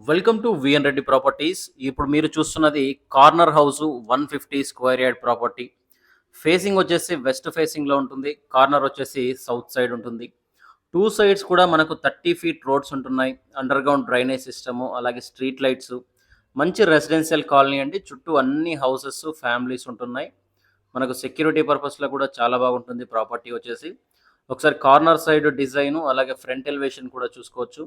Welcome to V N Reddy properties ఇప్పుడు మీరు చూస్తున్నది corner house one fifty square yard property. Facing వచ్చేసి west ఫేసింగ్లో ఉంటుంది. కార్నర్ వచ్చేసి సౌత్ సైడ్ ఉంటుంది. టూ సైడ్స్ కూడా మనకు థర్టీ ఫీట్ రోడ్స్ ఉంటున్నాయి. అండర్ గ్రౌండ్ డ్రైనేజ్ సిస్టము అలాగే స్ట్రీట్ లైట్స్ మంచి రెసిడెన్షియల్ కాలనీ అండి. చుట్టూ అన్ని హౌసెస్ ఫ్యామిలీస్ ఉంటున్నాయి. మనకు సెక్యూరిటీ పర్పస్లో కూడా చాలా బాగుంటుంది ప్రాపర్టీ వచ్చేసి. ఒకసారి కార్నర్ సైడ్ డిజైన్ అలాగే ఫ్రంట్ ఎలివేషన్ కూడా చూసుకోవచ్చు.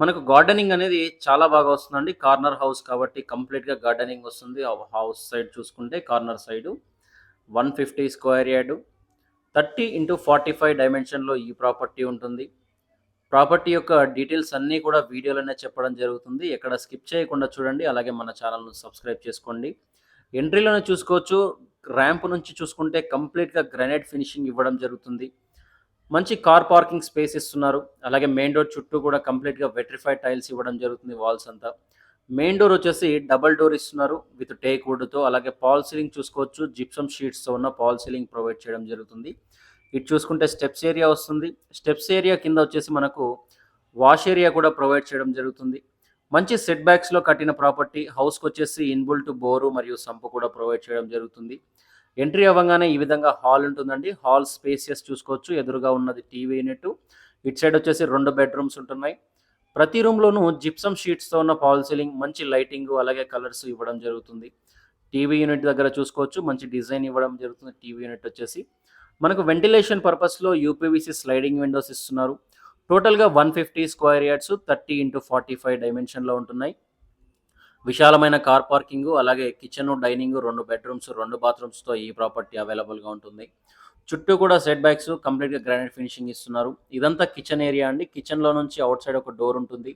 మనకు గార్డెనింగ్ అనేది చాలా బాగా వస్తుందండి. కార్నర్ హౌస్ కాబట్టి కంప్లీట్గా గార్డెనింగ్ వస్తుంది. హౌస్ సైడ్ చూసుకుంటే corner side one fifty square yard thirty into forty five డైమెన్షన్లో ఈ ప్రాపర్టీ ఉంటుంది. ప్రాపర్టీ యొక్క డీటెయిల్స్ అన్నీ కూడా వీడియోలోనే చెప్పడం జరుగుతుంది. ఎక్కడ స్కిప్ చేయకుండా చూడండి. అలాగే మన ఛానల్ను సబ్స్క్రైబ్ చేసుకోండి. ఎంట్రీలోనే చూసుకోవచ్చు. ర్యాంప్ నుంచి చూసుకుంటే కంప్లీట్గా గ్రానైట్ ఫినిషింగ్ ఇవ్వడం జరుగుతుంది. మంచి కార్ పార్కింగ్ స్పేస్ ఇస్తున్నారు. అలాగే మెయిన్ డోర్ చుట్టూ కూడా కంప్లీట్గా వెట్రిఫైడ్ టైల్స్ ఇవ్వడం జరుగుతుంది వాల్స్ అంతా. మెయిన్ డోర్ వచ్చేసి డబల్ డోర్ ఇస్తున్నారు విత్ టేక్ వుడ్తో. అలాగే పాల్ సీలింగ్ చూసుకోవచ్చు. జిప్సమ్ షీట్స్తో ఉన్న పాల్ సీలింగ్ ప్రొవైడ్ చేయడం జరుగుతుంది. ఇటు చూసుకుంటే స్టెప్స్ ఏరియా వస్తుంది. స్టెప్స్ ఏరియా కింద వచ్చేసి మనకు వాష్ ఏరియా కూడా ప్రొవైడ్ చేయడం జరుగుతుంది. మంచి సెట్ బ్యాక్స్లో కట్టిన ప్రాపర్టీ హౌస్కి వచ్చేసి ఇన్బుల్ట్ బోరు మరియు సంపు కూడా ప్రొవైడ్ చేయడం జరుగుతుంది. ఎంట్రీ అవ్వగానే ఈ విధంగా హాల్ ఉంటుందండి. హాల్ స్పేసియస్ చూసుకోవచ్చు. ఎదురుగా ఉన్నది టీవీ యూనిట్ ఇటు సైడ్ వచ్చేసి రెండు బెడ్రూమ్స్ ఉంటున్నాయి. ప్రతి రూమ్లోనూ జిప్సమ్ షీట్స్తో ఉన్న ఫాల్ సీలింగ్ మంచి లైటింగ్ అలాగే కలర్స్ ఇవ్వడం జరుగుతుంది. టీవీ యూనిట్ దగ్గర చూసుకోవచ్చు. మంచి డిజైన్ ఇవ్వడం జరుగుతుంది. టీవీ యూనిట్ వచ్చేసి మనకు వెంటిలేషన్ పర్పస్లో యూపీవీసీ స్లైడింగ్ విండోస్ ఇస్తున్నారు. టోటల్గా one fifty square yards thirty into forty five డైమెన్షన్లో ఉంటున్నాయి. విశాలమైన కార్ పార్కింగ్ అలాగే కిచెన్ డైనింగ్ రెండు బెడ్రూమ్స్ రెండు బాత్రూమ్స్తో ఈ ప్రాపర్టీ అవైలబుల్గా ఉంటుంది. చుట్టూ కూడా సెట్ బ్యాక్స్ కంప్లీట్గా గ్రానైట్ ఫినిషింగ్ ఇస్తున్నారు. ఇదంతా కిచెన్ ఏరియా అండి. కిచెన్లో నుంచి అవుట్ సైడ్ ఒక డోర్ ఉంటుంది.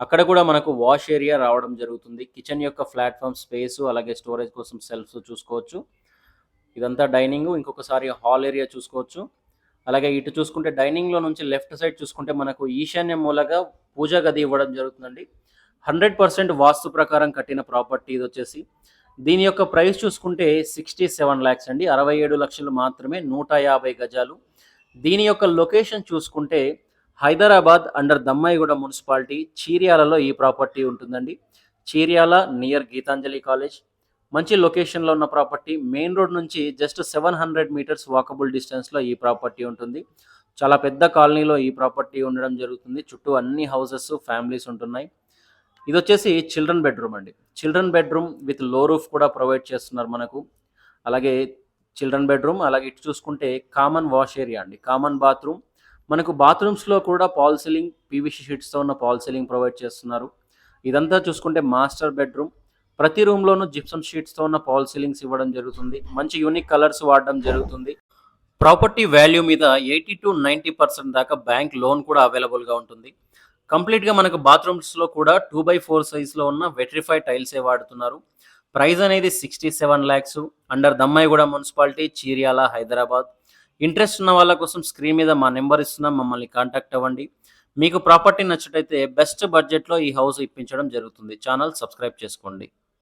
అక్కడ కూడా మనకు వాష్ ఏరియా రావడం జరుగుతుంది. కిచెన్ యొక్క ప్లాట్ఫామ్ స్పేస్ అలాగే స్టోరేజ్ కోసం సెల్ఫ్స్ చూసుకోవచ్చు. ఇదంతా డైనింగ్. ఇంకొకసారి హాల్ ఏరియా చూసుకోవచ్చు. అలాగే ఇటు చూసుకుంటే డైనింగ్లో నుంచి లెఫ్ట్ సైడ్ చూసుకుంటే మనకు ఈశాన్య మూలగా పూజా గది ఇవ్వడం జరుగుతుందండి. హండ్రెడ్ పర్సెంట్ వాస్తు ప్రకారం కట్టిన ప్రాపర్టీ ఇది వచ్చేసి. దీని యొక్క ప్రైస్ చూసుకుంటే సిక్స్టీ సెవెన్ ల్యాక్స్ అండి. అరవై ఏడు లక్షలు మాత్రమే నూట యాభై గజాలు. దీని యొక్క లొకేషన్ చూసుకుంటే హైదరాబాద్ అండర్ దమ్మాయిగూడ మున్సిపాలిటీ చీర్యాలలో ఈ ప్రాపర్టీ ఉంటుందండి. Cheeryal near Geethanjali college. మంచి లొకేషన్లో ఉన్న ప్రాపర్టీ. మెయిన్ రోడ్ నుంచి just seven hundred metres walkable డిస్టెన్స్లో ఈ ప్రాపర్టీ ఉంటుంది. చాలా పెద్ద కాలనీలో ఈ ప్రాపర్టీ ఉండడం జరుగుతుంది. చుట్టూ అన్ని హౌసెస్ ఫ్యామిలీస్ ఉంటున్నాయి. ఇది వచ్చేసి చిల్డ్రన్ బెడ్రూమ్ అండి. చిల్డ్రన్ బెడ్రూమ్ విత్లో రూఫ్ కూడా ప్రొవైడ్ చేస్తున్నారు మనకు. అలాగే చిల్డ్రన్ బెడ్రూమ్ అలాగే ఇటు చూసుకుంటే కామన్ వాష్ ఏరియా అండి. Common bathroom. మనకు బాత్రూమ్స్లో కూడా పాల్ సీలింగ్ పీవీసీ షీట్స్తో ఉన్న పాల్ సీలింగ్ ప్రొవైడ్ చేస్తున్నారు. ఇదంతా చూసుకుంటే మాస్టర్ బెడ్రూమ్. ప్రతి రూమ్లోనూ జిప్సమ్ షీట్స్తో ఉన్న పాల్ సీలింగ్స్ ఇవ్వడం జరుగుతుంది. మంచి యూనిక్ కలర్స్ వాడడం జరుగుతుంది. ప్రాపర్టీ వాల్యూ మీద ఎయిటీ టు నైంటీ పర్సెంట్ దాకా బ్యాంక్ లోన్ కూడా అవైలబుల్గా ఉంటుంది. కంప్లీట్గా మనకు బాత్రూమ్స్లో కూడా టూ బై ఫోర్ సైజ్లో ఉన్న వెట్రిఫై టైల్సే వాడుతున్నారు. ప్రైస్ అనేది sixty seven lakhs under Dammaiguda municipality Cheeryal Hyderabad interest ఉన్న వాళ్ళ కోసం స్క్రీన్ మీద మా నెంబర్ ఇస్తున్నాం మమ్మల్ని కాంటాక్ట్ అవ్వండి. మీకు ప్రాపర్టీ నచ్చినట్టయితే బెస్ట్ బడ్జెట్లో ఈ హౌస్ ఇప్పించడం జరుగుతుంది. ఛానల్ సబ్స్క్రైబ్ చేసుకోండి.